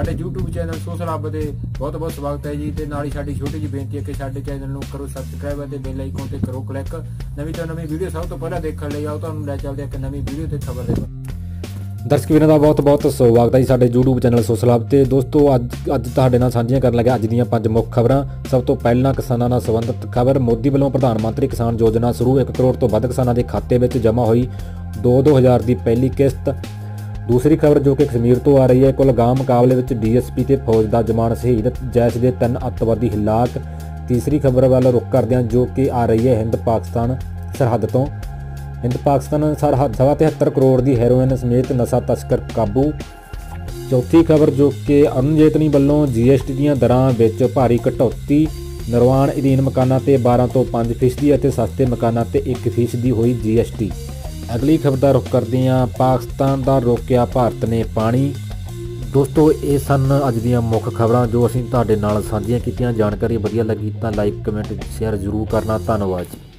ਸਾਡੇ YouTube channel social ਦੇ ਬਹੁਤ ਬਹੁਤ ਸਵਾਗਤ ਹੈ ਜੀ ਤੇ ਨਾਲ ਹੀ ਸਾਡੀ ਛੋਟੀ ਜਿਹੀ ਬੇਨਤੀ ਹੈ ਕਿ ਸਾਡੇ ਚੈਨਲ ਨੂੰ ਕਰੋ ਸਬਸਕ੍ਰਾਈਬ ਅਤੇ ਬੈਲ ਆਈਕਨ ਤੇ ਕਰੋ ਕਲਿੱਕ ਨਵੀਂ ਤੋਂ ਨਵੀਂ ਵੀਡੀਓ ਸਭ ਤੋਂ ਪਹਿਲਾਂ ਦੇਖਣ ਲਈ ਆਓ, ਤੁਹਾਨੂੰ ਲੈ ਚੱਲਦੇ ਇੱਕ ਨਵੀਂ ਵੀਡੀਓ ਤੇ ਖਬਰ ਦੇ ਦਰਸ਼ਕ ਵੀਰਾਂ ਦਾ ਬਹੁਤ-ਬਹੁਤ ਸਵਾਗਤ ਹੈ ਜੀ ਸਾਡੇ YouTube ਚੈਨਲ ਸੋਸ਼ਲ ਤੇ। ਦੋਸਤੋ, ਅੱਜ ਅੱਜ ਤੁਹਾਡੇ ਨਾਲ ਸਾਂਝੀਆਂ ਕਰਨ ਲੱਗੇ ਅੱਜ ਦੀਆਂ ਪੰਜ ਮੁੱਖ ਖਬਰਾਂ। ਸਭ ਤੋਂ ਪਹਿਲਾਂ ਕਿਸਾਨਾਂ ਨਾਲ ਸੰਬੰਧਿਤ ਖਬਰ, ਮੋਦੀ ਵੱਲੋਂ ਪ੍ਰਧਾਨ ਮੰਤਰੀ ਕਿਸਾਨ ਯੋਜਨਾ ਸ਼ੁਰੂ 1 ਕਰੋੜ ਤੋਂ ਵੱਧ ਕਿਸਾਨਾਂ ਦੇ ਖਾਤੇ ਵਿੱਚ ਜਮ੍ਹਾਂ ਹੋਈ 2-2000 ਦੀ ਪਹਿਲੀ ਕਿਸ਼ਤ। ਦੂਸਰੀ ਖਬਰ ਜੋ ਕਿ ਕਸ਼ਮੀਰ ਤੋਂ ਆ ਰਹੀ ਹੈ, ਕੁਲਗਾਮ ਮੁਕਾਬਲੇ ਵਿੱਚ ਡੀਐਸਪੀ ਤੇ ਫੌਜ ਦਾ ਜਵਾਨ ਸ਼ਹੀਦ, ਜੈਸ਼ ਦੇ ਤਿੰਨ ਅੱਤਵਾਦੀ ਹਿਲਾਕ। ਤੀਸਰੀ ਖਬਰ ਵੱਲ ਰੁਕ ਕਰਦਿਆਂ ਜੋ ਕਿ ਆ ਰਹੀ ਹੈ, ਹਿੰਦ ਪਾਕਿਸਤਾਨ ਸਰਹੱਦ ਤੋਂ। ਹਿੰਦ ਪਾਕਿਸਤਾਨ ਸਰਹੱਦ ਸਵਾ 73 ਕਰੋੜ ਦੀ ਹੈਰੋਇਨ ਸਮੇਤ ਨਸ਼ਾ ਤਸਕਰ ਕਾਬੂ। ਚੌਥੀ ਖਬਰ ਜੋ ਕਿ ਅਰੁਣ ਜੇਤਨੀ ਵੱਲੋਂ ਜੀਐਸਟੀ ਦੀਆਂ ਦਰਾਂ ਵਿੱਚ ਭਾਰੀ ਕਟੌਤੀ। ਨਿਰਵਾਣ ਅਧੀਨ ਮਕਾਨਾਂ ਤੇ 12 ਤੋਂ 5% ਫੀਸਦੀ ਅਤੇ ਸਸਤੇ ਮਕਾਨਾਂ ਤੇ 1% ਫੀਸਦੀ ਹੋਈ ਜੀਐਸਟੀ। ਅਗਲੀ ਖਬਰ ਦਾ ਰੁਖ ਕਰਦੇ ਹਾਂ। ਪਾਕਿਸਤਾਨ ਦਾ ਰੋਕਿਆ ਭਾਰਤ ਨੇ ਪਾਣੀ। ਦੋਸਤੋ, ਇਹ ਸਨ ਅੱਜ ਦੀਆਂ ਮੁੱਖ ਖਬਰਾਂ ਜੋ ਅਸੀਂ ਤੁਹਾਡੇ ਨਾਲ ਸਾਂਝੀਆਂ ਕੀਤੀਆਂ। ਜਾਣਕਾਰੀ ਵਧੀਆ ਲੱਗੀ ਤਾਂ ਲਾਈਕ ਕਮੈਂਟ ਸ਼ੇਅਰ ਜ਼ਰੂਰ ਕਰਨਾ। ਧੰਨਵਾਦ ਜੀ।